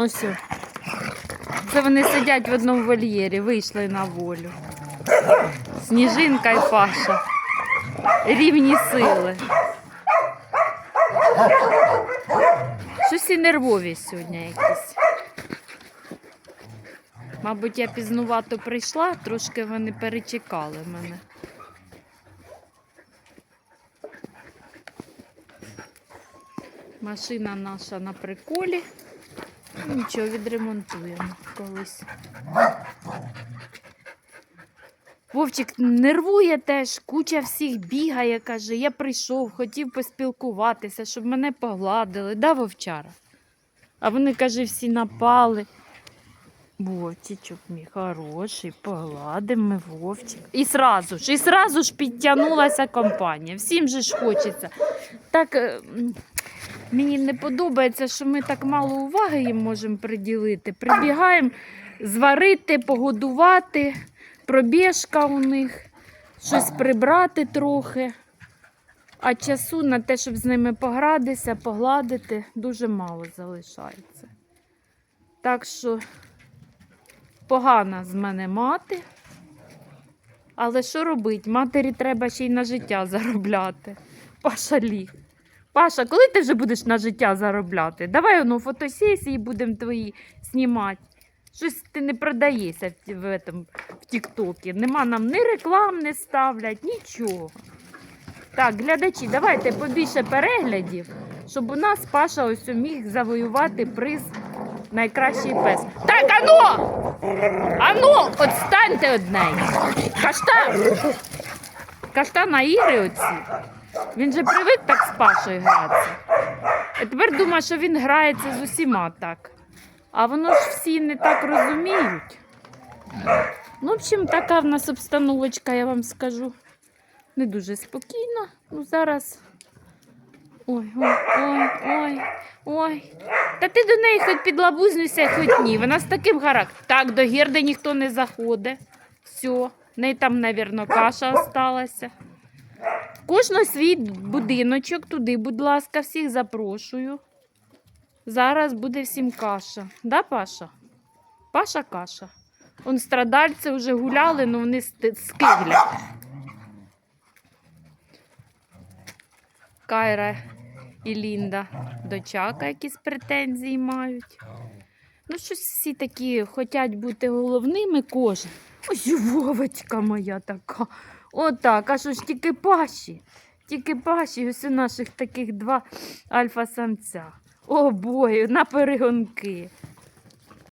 Ось. Це вони сидять в одному вольєрі, вийшли на волю. Сніжинка і Паша. Рівні сили. Щось і нервові сьогодні якісь. Мабуть, я пізнувато прийшла, трошки вони перечекали мене. Машина наша на приколі. Нічого, відремонтуємо колись. Вовчик нервує теж, куча всіх бігає, каже, я прийшов, хотів поспілкуватися, щоб мене погладили. Да, вовчара? А вони, каже, всі напали. Вовчичок мій хороший, погладимо ми вовчик. І сразу ж, і сразу ж підтягнулася компанія. Всім же ж хочеться. Так е, мені не подобається, що ми так мало уваги їм можемо приділити. Прибігаємо зварити, погодувати, пробіжка у них, щось прибрати трохи. А часу на те, щоб з ними погратися, погладити, дуже мало залишається. Так що погана з мене мати. Але що робить? Матері треба ще й на життя заробляти. Паша ліг. Паша, коли ти вже будеш на життя заробляти? Давай ну, фотосесії будемо твої знімати. Щось ти не продаєшся в, в, в Тіктокі. Нема нам ні реклам не ставлять, нічого. Так, глядачі, давайте побільше переглядів, щоб у нас Паша ось міг завоювати приз найкращий пес. Так, ану! Ану, отстаньте од неї. Каштан! Каштан ігри оці. Він же привик так з Пашою гратися. А тепер думає, що він грається з усіма так. А воно ж всі не так розуміють. Ну, в общем, така в нас обстановочка, я вам скажу. Не дуже спокійно. Ну, зараз. Ой, ой, ой, ой, ой. Та ти до неї хоч підлабузнюйся, хоч ні. Вона з таким характером. Так, до гірди ніхто не заходить. Все. В неї там, навірно, каша осталася. Кожного свій будиночок туди, будь ласка, всіх запрошую. Зараз буде всім каша. Да, Паша? Паша каша. Он страдальці вже гуляли, але вони ст- скиглять. Кайра і Лінда до Чака якісь претензії мають. Ну, щось всі такі хочуть бути головними кожен. Ой, Вовочка моя така. Отак, а що ж тільки паші? Тільки паші, ось у наших таких два альфа-самця. О, бою на перегонки.